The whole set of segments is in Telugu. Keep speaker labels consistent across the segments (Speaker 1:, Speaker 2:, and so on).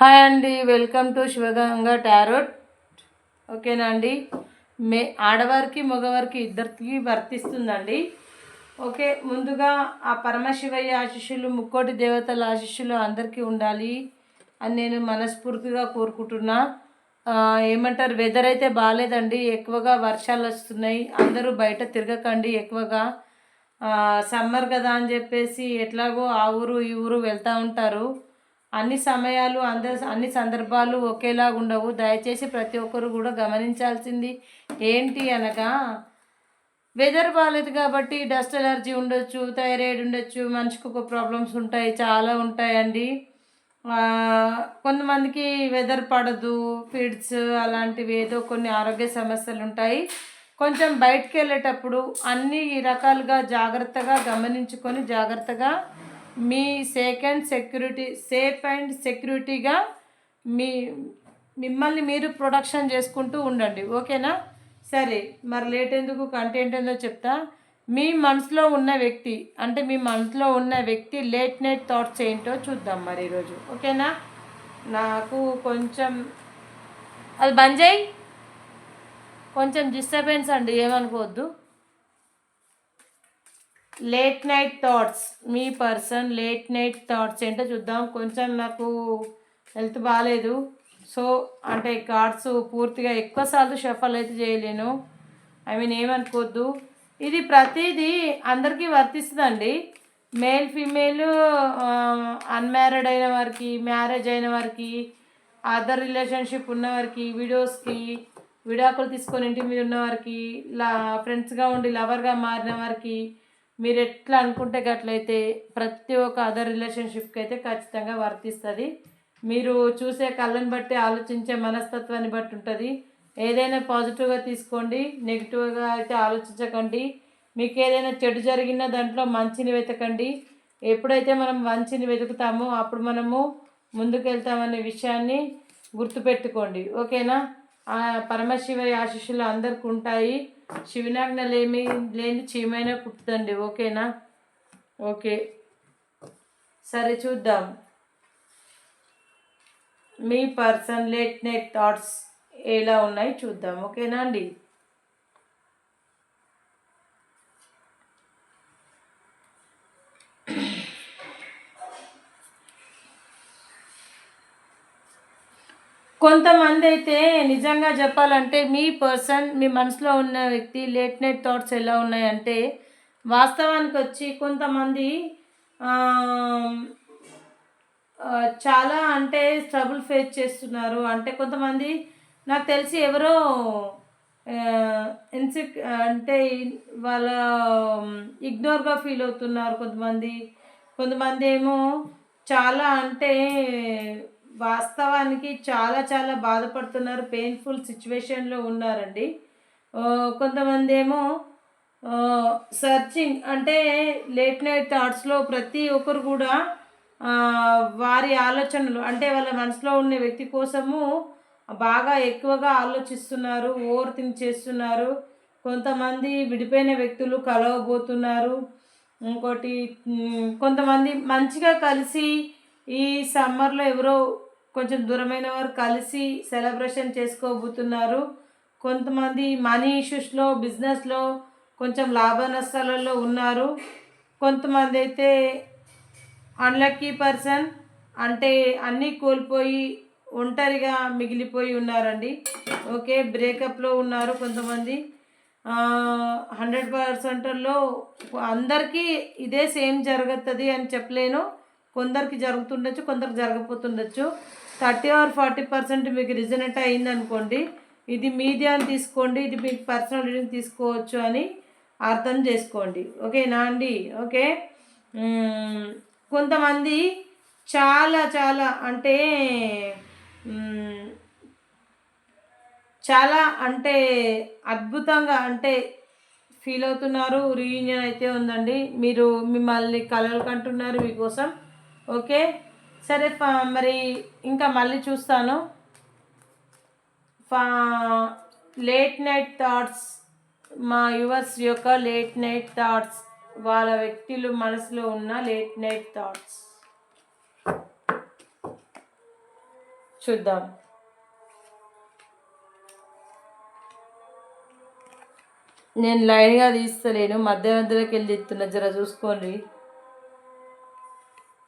Speaker 1: హాయ్ అండి వెల్కమ్ టు శివగంగా టారోట్. ఓకేనా అండి? మే ఆడవారికి మగవారికి ఇద్దరికి వర్తిస్తుందండి. ఓకే ముందుగా ఆ పరమశివయ్య ఆశిష్యులు ముక్కోటి దేవతల ఆశిష్యులు అందరికీ ఉండాలి అని నేను మనస్ఫూర్తిగా కోరుకుంటున్నా. ఏమంటారు వెదర్ అయితే బాగాలేదండి ఎక్కువగా వర్షాలు వస్తున్నాయి అందరూ బయట తిరగకండి ఎక్కువగా. సమ్మర్ కదా అని చెప్పేసి ఎట్లాగో ఆ ఊరు ఈ ఊరు వెళ్తూ ఉంటారు. అన్ని సమయాలు అందరి అన్ని సందర్భాలు ఒకేలాగా ఉండవు. దయచేసి ప్రతి ఒక్కరు కూడా గమనించాల్సింది ఏంటి అనగా వెదర్ బాగాలేదు కాబట్టి డస్ట్ ఎలర్జీ ఉండొచ్చు థైరాయిడ్ ఉండొచ్చు మనిషికి ఒక ప్రాబ్లమ్స్ ఉంటాయి చాలా ఉంటాయండి. కొంతమందికి వెదర్ పడదు ఫిడ్స్ అలాంటివి ఏదో కొన్ని ఆరోగ్య సమస్యలు ఉంటాయి. కొంచెం బయటికి వెళ్ళేటప్పుడు అన్ని రకాలుగా జాగ్రత్తగా గమనించుకొని జాగ్రత్తగా మీ సెకండ్ సెక్యూరిటీ సేఫ్ అండ్ సెక్యూరిటీగా మీ మిమ్మల్ని మీరు ప్రొడక్షన్ చేసుకుంటూ ఉండండి. ఓకేనా? సరే మరి లేట్ ఎందుకు కంటెంట్ ఏందో చెప్తా. మీ మనసులో ఉన్న వ్యక్తి అంటే మీ మనసులో ఉన్న వ్యక్తి లేట్ నైట్ థాట్స్ ఏంటో చూద్దాం మరి ఈరోజు. ఓకేనా? నాకు కొంచెం అది బంద్ చేయి. కొంచెం డిస్టర్బెన్స్ అండి ఏమనుకోవద్దు. లేట్ నైట్ థాట్స్ మీ పర్సన్ లేట్ నైట్ థాట్స్ ఏంటో చూద్దాం. కొంచెం నాకు హెల్త్ బాగాలేదు సో అంటే కార్డ్స్ పూర్తిగా ఎక్కువసార్లు షఫల్ అయితే చేయలేను. ఐ మీన్ ఏమనుకోవద్దు ఇది ప్రతిదీ అందరికీ వర్తిస్తుందండి. మేల్ ఫీమేల్ అన్మ్యారీడ్ అయిన వారికి మ్యారేజ్ అయిన వారికి అదర్ రిలేషన్షిప్ ఉన్నవారికి వీడియోస్కి విడాకులు తీసుకొని ఇంటి మీద ఉన్నవారికి లా ఫ్రెండ్స్గా ఉండి లవర్గా మారిన వారికి మీరు ఎట్లా అనుకుంటే గట్లయితే ప్రతి ఒక్క అదర్ రిలేషన్షిప్కి అయితే ఖచ్చితంగా వర్తిస్తుంది. మీరు చూసే కళ్ళని బట్టి ఆలోచించే మనస్తత్వాన్ని బట్టి ఉంటుంది. ఏదైనా పాజిటివ్గా తీసుకోండి నెగిటివ్గా అయితే ఆలోచించకండి. మీకు ఏదైనా చెడు జరిగినా దాంట్లో మంచిని వెతకండి. ఎప్పుడైతే మనం మంచిని వెతుకుతామో అప్పుడు మనము ముందుకు వెళ్తామనే విషయాన్ని గుర్తుపెట్టుకోండి. ఓకేనా? పరమశివ ఆశీస్సులు అందరికి ఉంటాయి శివనాజ్ఞలేమి లేని చీమైనా పుట్టుదండి. ఓకేనా? ఓకే. సరే చూద్దాం. మీ పర్సన్ లేట్ నైట్ థాట్స్ ఎలా ఉన్నాయి చూద్దాం. ఓకేనా అండి? కొంతమంది అయితే నిజంగా చెప్పాలంటే మీ పర్సన్ మీ మనసులో ఉన్న వ్యక్తి లేట్ నైట్ థాట్స్ ఎలా ఉన్నాయంటే వాస్తవానికి వచ్చి కొంతమంది చాలా అంటే ట్రబుల్ ఫేస్ చేస్తున్నారు. అంటే కొంతమంది నాకు తెలిసి ఎవరో ఇన్సిక్ అంటే వాళ్ళ ఇగ్నోర్గా ఫీల్ అవుతున్నారు కొంతమంది. కొంతమంది ఏమో చాలా అంటే వాస్తవానికి చాలా చాలా బాధపడుతున్నారు పెయిన్ఫుల్ సిచ్యువేషన్లో ఉన్నారండి. కొంతమంది ఏమో సర్చింగ్ అంటే లేట్ నైట్ థాట్స్లో ప్రతి ఒక్కరు కూడా వారి ఆలోచనలు అంటే వాళ్ళ మనసులో ఉన్న వ్యక్తి కోసము బాగా ఎక్కువగా ఆలోచిస్తున్నారు ఓవర్ థింక్ చేస్తున్నారు. కొంతమంది విడిపోయిన వ్యక్తులు కలవబోతున్నారు. ఇంకోటి కొంతమంది మంచిగా కలిసి ఈ సమ్మర్లో ఎవరో కొంచెం దూరమైన వారు కలిసి సెలబ్రేషన్ చేసుకోబోతున్నారు. కొంతమంది మనీ ఇష్యూస్లో బిజినెస్లో కొంచెం లాభ నష్టాలలో ఉన్నారు. కొంతమంది అయితే అన్లక్కీ పర్సన్ అంటే అన్నీ కోల్పోయి ఒంటరిగా మిగిలిపోయి ఉన్నారండి. ఓకే బ్రేకప్లో ఉన్నారు కొంతమంది. హండ్రెడ్ పర్సెంట్లో అందరికీ ఇదే సేమ్ జరుగుతుంది అని చెప్పలేను. కొందరికి జరుగుతుండొచ్చు కొందరికి జరగపోతుండొచ్చు థర్టీ ఆర్ ఫార్టీ పర్సెంట్ మీకు రిజనెట్ అయిందనుకోండి ఇది మీది అని తీసుకోండి ఇది మీకు పర్సనల్ రీడింగ్ తీసుకోవచ్చు అని అర్థం చేసుకోండి. ఓకేనా అండి? ఓకే. కొంతమంది చాలా చాలా అంటే చాలా అంటే అద్భుతంగా అంటే ఫీల్ అవుతున్నారు. రీయూనియన్ అయితే ఉందండి. మీరు మిమ్మల్ని కలలు కంటున్నారు మీకోసం. ఓకే? సరే మరి ఇంకా మళ్ళీ చూస్తాను. లేట్ నైట్ థాట్స్ మా యువర్స్ యొక్క లేట్ నైట్ థాట్స్ వాళ్ళ వ్యక్తులు మనసులో ఉన్న లేట్ నైట్ థాట్స్. చూద్దాం. నేను లైన్గా తీస్తలేను మధ్య మధ్యలోకి వెళ్ళి తీస్తున్నా జర చూసుకోండి.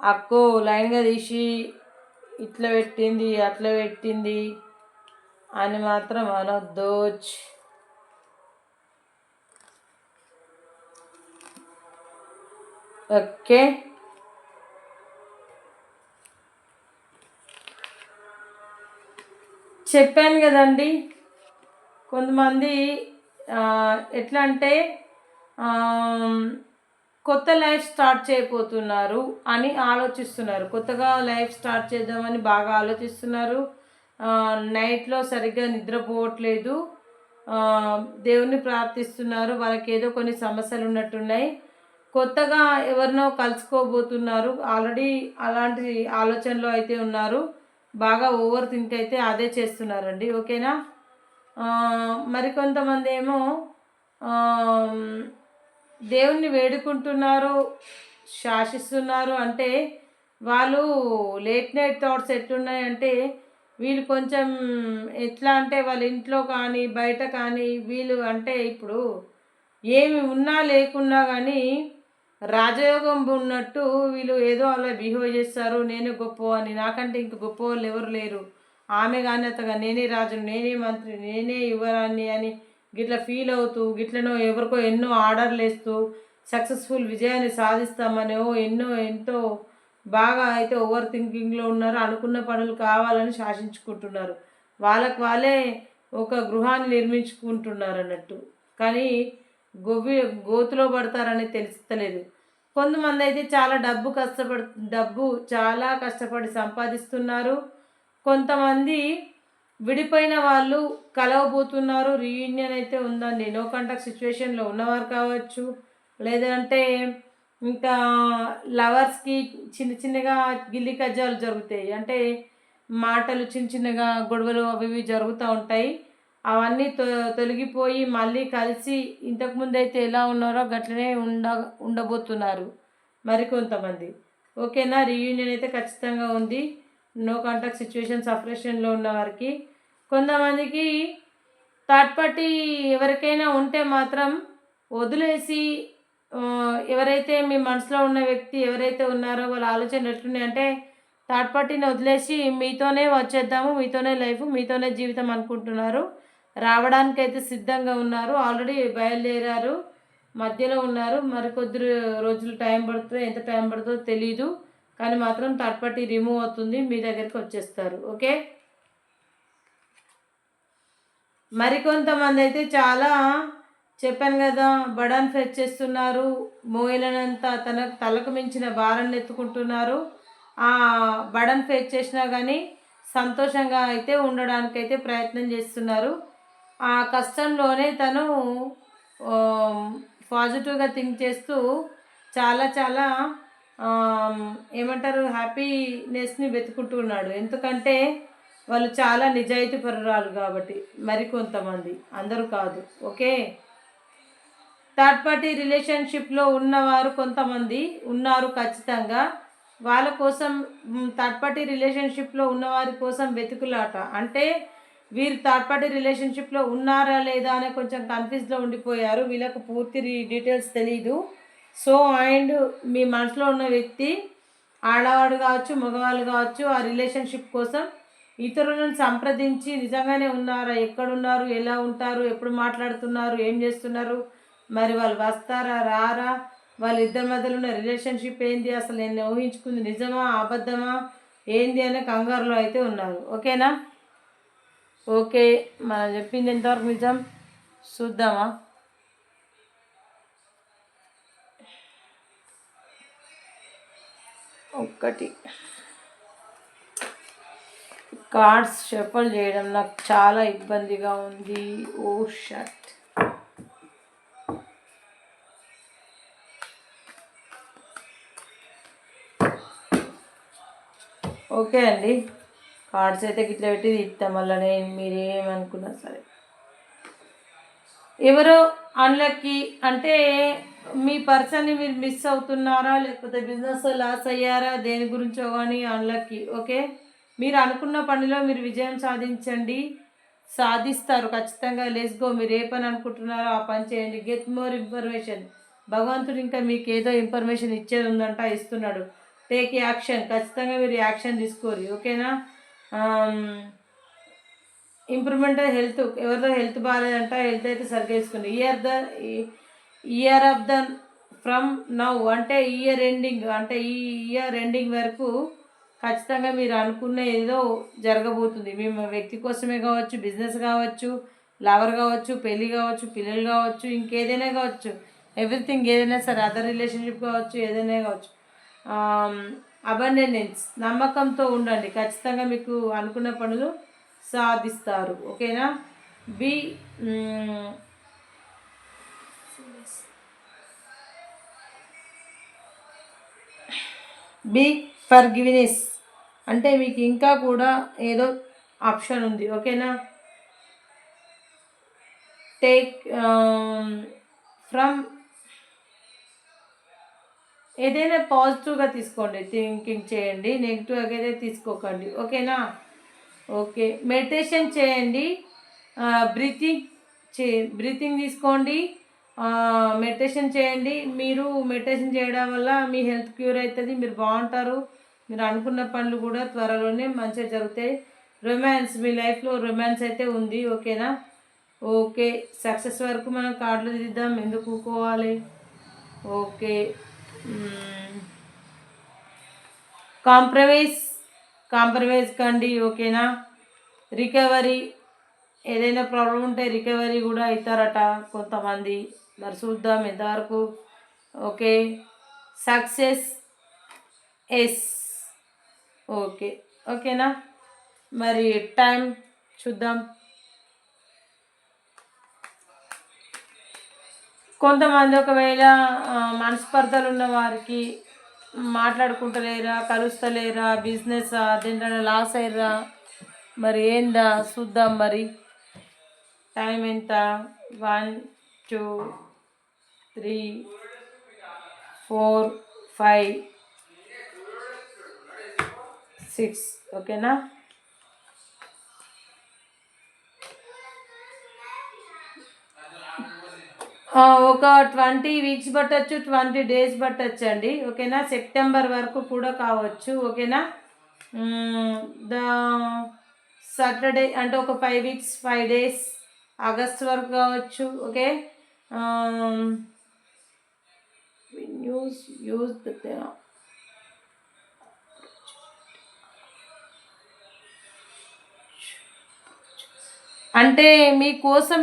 Speaker 1: అక్కో లైన్గా తీసి ఇట్లా పెట్టింది అట్లా పెట్టింది అని మాత్రం అనొద్దోచ్ ఓకే. చెప్పాను కదండి కొంతమంది ఎట్లా అంటే కొత్త లైఫ్ స్టార్ట్ చేయబోతున్నారు అని ఆలోచిస్తున్నారు. కొత్తగా లైఫ్ స్టార్ట్ చేద్దామని బాగా ఆలోచిస్తున్నారు. నైట్లో సరిగ్గా నిద్రపోవట్లేదు. దేవుని ప్రార్థిస్తున్నారు. వాళ్ళకి ఏదో కొన్ని సమస్యలు ఉన్నట్టున్నాయి. కొత్తగా ఎవరినో కలుసుకోబోతున్నారు. ఆల్రెడీ అలాంటి ఆలోచనలో అయితే ఉన్నారు. బాగా ఓవర్ థింక్ అయితే అదే చేస్తున్నారండి. ఓకేనా? మరికొంతమంది ఏమో దేవుణ్ణి వేడుకుంటున్నారు శాసిస్తున్నారు అంటే వాళ్ళు లేట్ నైట్ థాట్స్ ఎట్లున్నాయంటే వీళ్ళు కొంచెం ఎట్లా అంటే వాళ్ళ ఇంట్లో కానీ బయట కానీ వీళ్ళు అంటే ఇప్పుడు ఏమి ఉన్నా లేకున్నా కానీ రాజయోగం ఉన్నట్టు వీళ్ళు ఏదో అలా బిహేవ్ చేస్తారు నేనే గొప్ప అని నాకంటే ఇంక గొప్ప వాళ్ళు ఎవరు లేరు. ఆమె కానీ అతగా నేనే రాజు నేనే మంత్రి నేనే యువరాన్ని అని గిట్లా ఫీల్ అవుతూ గిట్లనో ఎవరికో ఎన్నో ఆర్డర్లు వేస్తూ సక్సెస్ఫుల్ విజయాన్ని సాధిస్తామనో ఎన్నో ఎంతో బాగా అయితే ఓవర్ థింకింగ్లో ఉన్నారు అనుకున్న పనులు కావాలని శాసించుకుంటున్నారు. వాళ్ళకు వాళ్ళే ఒక గృహాన్ని నిర్మించుకుంటున్నారు అన్నట్టు. కానీ గొవ్వి గోతులో పడతారని తెలుస్తలేదు. కొంతమంది అయితే చాలా డబ్బు కష్టపడు డబ్బు చాలా కష్టపడి సంపాదిస్తున్నారు. కొంతమంది విడిపోయిన వాళ్ళు కలవబోతున్నారు. రీయూనియన్ అయితే ఉందండి. నో కాంటాక్ట్ సిచ్యువేషన్లో ఉన్నవారు కావచ్చు లేదంటే ఇంకా లవర్స్కి చిన్న చిన్నగా గిల్లి కజ్జాలు జరుగుతాయి. అంటే మాటలు చిన్న చిన్నగా గొడవలు అవి ఇవి జరుగుతూ ఉంటాయి. అవన్నీ తొ తొలగిపోయి మళ్ళీ కలిసి ఇంతకుముందు అయితే ఎలా ఉన్నారో గట్లనే ఉండ ఉండబోతున్నారు మరికొంతమంది ఓకేనా రీయూనియన్ అయితే ఖచ్చితంగా ఉంది. నో కాంటాక్ట్ సిచ్యువేషన్ సపరేషన్లో ఉన్న వారికి. కొంతమందికి థర్డ్ పార్టీ ఎవరికైనా ఉంటే మాత్రం వదిలేసి ఎవరైతే మీ మనసులో ఉన్న వ్యక్తి ఎవరైతే ఉన్నారో వాళ్ళ ఆలోచనలు ఎట్లున్నాయంటే థర్డ్ పార్టీని వదిలేసి మీతోనే వచ్చేద్దాము మీతోనే లైఫ్ మీతోనే జీవితం అనుకుంటున్నారు. రావడానికి అయితే సిద్ధంగా ఉన్నారు. ఆల్రెడీ బయలుదేరారు మధ్యలో ఉన్నారు. మరికొద్ది రోజులు టైం పడుతుందో ఎంత టైం పడుతుందో తెలీదు. కానీ మాత్రం థర్డ్ పార్టీ రిమూవ్ అవుతుంది. మీ దగ్గరికి వచ్చేస్తారు. ఓకే? మరికొంతమంది అయితే చాలా చెప్పాను కదా బడాన్ ఫెచ్ చేస్తున్నారు మోయలనంత తన తలకు మించిన భారాన్ని ఎత్తుకుంటున్నారు. ఆ బడన్ ఫేస్ చేసినా కానీ సంతోషంగా అయితే ఉండడానికి అయితే ప్రయత్నం చేస్తున్నారు. ఆ కష్టంలోనే తను పాజిటివ్గా థింక్ చేస్తూ చాలా చాలా ఏమంటారు హ్యాపీనెస్ని వెతుకుంటున్నాడు ఎందుకంటే వాళ్ళు చాలా నిజాయితీ పరురాలు కాబట్టి మరికొంతమంది అందరూ కాదు. ఓకే? థర్డ్ పార్టీ రిలేషన్షిప్లో ఉన్నవారు కొంతమంది ఉన్నారు ఖచ్చితంగా. వాళ్ళ కోసం థర్డ్ పార్టీ రిలేషన్షిప్లో ఉన్నవారి కోసం వెతుకులాట. అంటే వీరు థర్డ్ పార్టీ రిలేషన్షిప్లో ఉన్నారా లేదా అనే కొంచెం కన్ఫ్యూజ్లో ఉండిపోయారు. వీళ్ళకు పూర్తి డీటెయిల్స్ తెలియదు సో అండ్ మీ మనసులో ఉన్న వ్యక్తి ఆడవాడు కావచ్చు మగవాళ్ళు కావచ్చు ఆ రిలేషన్షిప్ కోసం ఇతరులను సంప్రదించి నిజంగానే ఉన్నారా? ఎక్కడున్నారు? ఎలా ఉంటారు? ఎప్పుడు మాట్లాడుతున్నారు? ఏం చేస్తున్నారు? మరి వాళ్ళు వస్తారా? రారా? వాళ్ళ ఇద్దరి మధ్యలో ఉన్న రిలేషన్షిప్ ఏంది? అసలు నేను ఊహించుకుంది నిజమా? అబద్ధమా? ఏంది? అనే కంగారులో అయితే ఉన్నారు. ఓకేనా? ఓకే. మనం చెప్పింది ఎంతవరకు నిజం? చూద్దామా? ఒక్కటి. కార్డ్స్ షఫల్ చేయడం నాకు చాలా ఇబ్బందిగా ఉంది. Oh shut. ఓకే అండి. కార్డ్స్ అయితే గిట్ల పెట్టి ఇస్తాం మళ్ళీ నేను మీరు ఏమనుకున్నా సరే. ఎవరో అన్లక్కి అంటే మీ పర్సన్ని మీరు మిస్ అవుతున్నారా లేకపోతే బిజినెస్ లాస్ అయ్యారా దేని గురించో కానీ అన్లక్కి ఓకే? మీరు అనుకున్న పనిలో మీరు విజయం సాధించండి. సాధిస్తారు ఖచ్చితంగా. లెస్గో మీరు ఏ పని అనుకుంటున్నారో ఆ పని చేయండి. Get more information. భగవంతుడు ఇంకా మీకు ఏదో ఇన్ఫర్మేషన్ ఇచ్చేది ఉందంట ఇస్తున్నాడు. Take action. ఖచ్చితంగా మీరు యాక్షన్ తీసుకోరు. ఓకేనా? Improvement health. ఎవరిదో హెల్త్ బాగాలేదంట. హెల్త్ అయితే సరిగ్గా వేసుకుంది. Year the year of the from now. అంటే ఇయర్ ఎండింగ్. అంటే ఈ ఇయర్ ఎండింగ్ వరకు ఖచ్చితంగా మీరు అనుకున్న ఏదో జరగబోతుంది. మేము వ్యక్తి కోసమే కావచ్చు బిజినెస్ కావచ్చు లవర్ కావచ్చు పెళ్ళి కావచ్చు పిల్లలు కావచ్చు ఇంకేదైనా కావచ్చు. ఎవ్రీథింగ్ ఏదైనా సరే అదర్ రిలేషన్షిప్ కావచ్చు ఏదైనా కావచ్చు. అబండెన్స్ నమ్మకంతో ఉండండి. ఖచ్చితంగా మీకు అనుకున్న పనులు సాధిస్తారు. ఓకేనా? బి బి ఫర్ గివినెస్ అంటే మీకు ఇంకా కూడా ఏదో ఆప్షన్ ఉంది ఓకేనా? టేక్ ఫ్రమ్ um, ఏదైనా పాజిటివ్గా తీసుకోండి థింకింగ్ చేయండి నెగిటివ్గా అయితే తీసుకోకండి ఓకేనా? ఓకే మెడిటేషన్ చేయండి బ్రీతింగ్ చే బ్రీతింగ్ తీసుకోండి మెడిటేషన్ చేయండి మీరు మెడిటేషన్ చేయడం వల్ల మీ హెల్త్ క్యూర్ అవుతుంది మీరు బాగుంటారు. మీరు అనుకున్న పనులు కూడా త్వరలోనే మంచిగా జరుగుతాయి. రొమాన్స్ మీ లైఫ్లో రొమాన్స్ అయితే ఉంది ఓకేనా ఓకే సక్సెస్ వరకు మనం కార్డులు దిద్దాం ఎందుకు ఊకోవాలి? ఓకే కాంప్రమైజ్ కాంప్రమైజ్ కండి ఓకేనా రికవరీ ఏదైనా ప్రాబ్లం ఉంటే రికవరీ కూడా అవుతారట కొంతమంది. మరి చూద్దాం ఎంతవరకు ఓకే సక్సెస్ ఎస్ ఓకే. ఓకేనా? మరి టైం చూద్దాం. కొంతమంది ఒకవేళ మనస్పర్ధలు ఉన్న వారికి మాట్లాడుకుంటలేరా కలుస్తలేరా బిజినెస్ దేంట్లో లాస్ అయ్యరా? మరి ఏందా? చూద్దాం మరి. టైం ఎంత? One two three four five. Six ఓకేనా ఒక ట్వంటీ వీక్స్ పట్టచ్చు ట్వంటీ డేస్ పట్టచ్చు అండి ఓకేనా? సెప్టెంబర్ వరకు కూడా కావచ్చు. ఓకేనా? ద సాటర్డే అంటే ఒక five weeks five days August వరకు కావచ్చు. ఓకే? న్యూస్ యూజ్ అంటే మీకోసం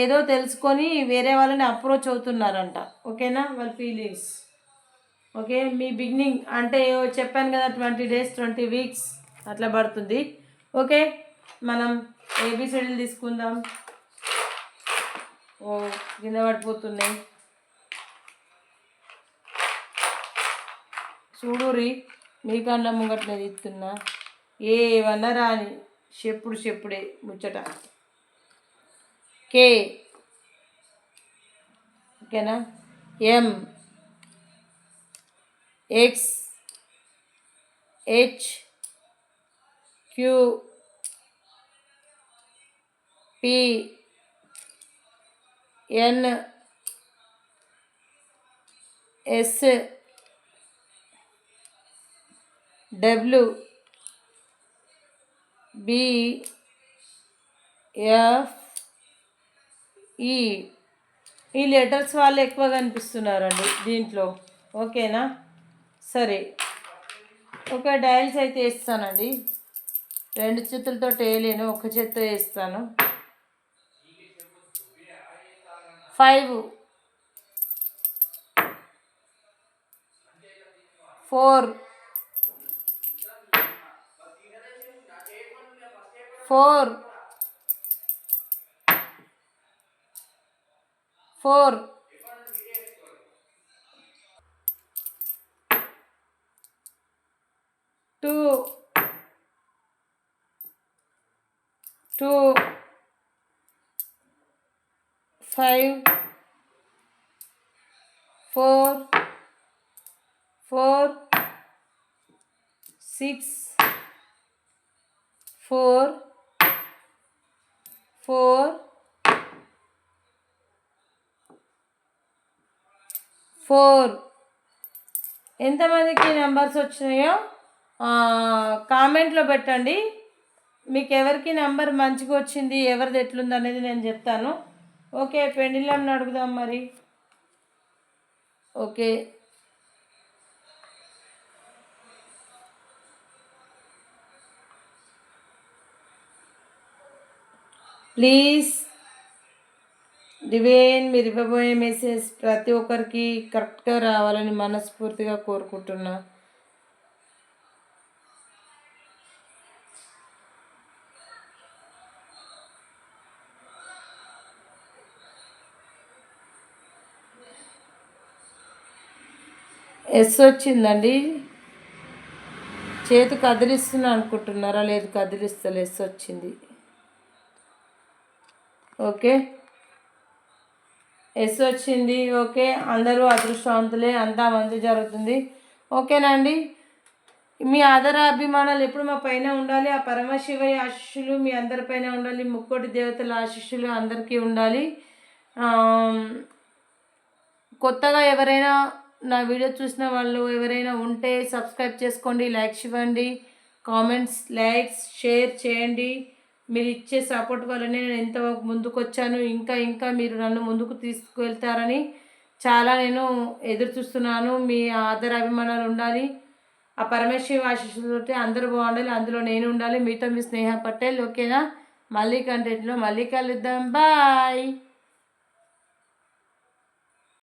Speaker 1: ఏదో తెలుసుకొని వేరే వాళ్ళని అప్రోచ్ అవుతున్నారంట. ఓకేనా? వాళ్ళ ఫీలింగ్స్ ఓకే? మీ బిగినింగ్ అంటే చెప్పాను కదా ట్వంటీ డేస్ ట్వంటీ వీక్స్ అట్లా పడుతుంది. ఓకే? మనం ఏబిసిడీలు తీసుకుందాం. ఓ కింద పడిపోతున్నాయి. చూడురి మీకన్నా ముంగట్లేదు ఇస్తున్నా ఏమన్నా రాని చెప్పుడు చెప్పుడే ముచ్చట. के கே ना M X H Q P N S W B F ఈ ఈ లెటర్స్ వాళ్ళు ఎక్కువ కనిపిస్తున్నారండి దీంట్లో. ఓకేనా? సరే. ఒక డయల్స్ అయితే వేస్తానండి. రెండు చేతులతో వేయలేను ఒక చేత్తో వేస్తాను. Five. Four. Four. Four two two five four four six four four four. ఎంతమందికి నెంబర్స్ వచ్చినాయో కామెంట్లో పెట్టండి. మీకు ఎవరికి నెంబర్ మంచిగా వచ్చింది ఎవరిది ఎట్లుంది అనేది నేను చెప్తాను. ఓకే పెండిలం అడుగుదాం మరి. ఓకే. ప్లీజ్. డివైన్ మీరు ఇవ్వబోయే మెసేజ్ ప్రతి ఒక్కరికి కరెక్ట్గా రావాలని మనస్ఫూర్తిగా కోరుకుంటున్నా. ఎస్ వచ్చిందండి. చేతి కదిలిస్తున్నా అనుకుంటున్నారా? లేదు కదిలిస్తలే ఎస్ వచ్చింది. ఓకే. ఎస్ వచ్చింది ఓకే అందరూ అదృష్టవంతులే అంతా మంచి జరుగుతుంది. ఓకేనండి మీ ఆదర అభిమానాలు ఎప్పుడు మా పైన ఉండాలి? ఆ పరమశివయ్య ఆశిష్యులు మీ అందరిపైన ఉండాలి. ముక్కోటి దేవతల ఆశిష్యులు అందరికీ ఉండాలి. కొత్తగా ఎవరైనా నా వీడియో చూసిన వాళ్ళు ఎవరైనా ఉంటే సబ్స్క్రైబ్ చేసుకోండి లైక్స్ ఇవ్వండి కామెంట్స్ లైక్స్ షేర్ చేయండి. మీరు ఇచ్చే సపోర్ట్ వల్లనే నేను ఎంత ముందుకు వచ్చాను ఇంకా ఇంకా మీరు నన్ను ముందుకు తీసుకువెళ్తారని చాలా నేను ఎదురు చూస్తున్నాను మీ ఆదర అభిమానాలు ఉండాలి. ఆ పరమేశ్వరి ఆశీస్సులతో అందరూ బాగుండాలి. అందులో నేను ఉండాలి. మీతో మీ స్నేహ పటేల్ ఓకేనా? మళ్ళీ కంటెంట్లో మళ్ళీ కలుద్దాం బాయ్!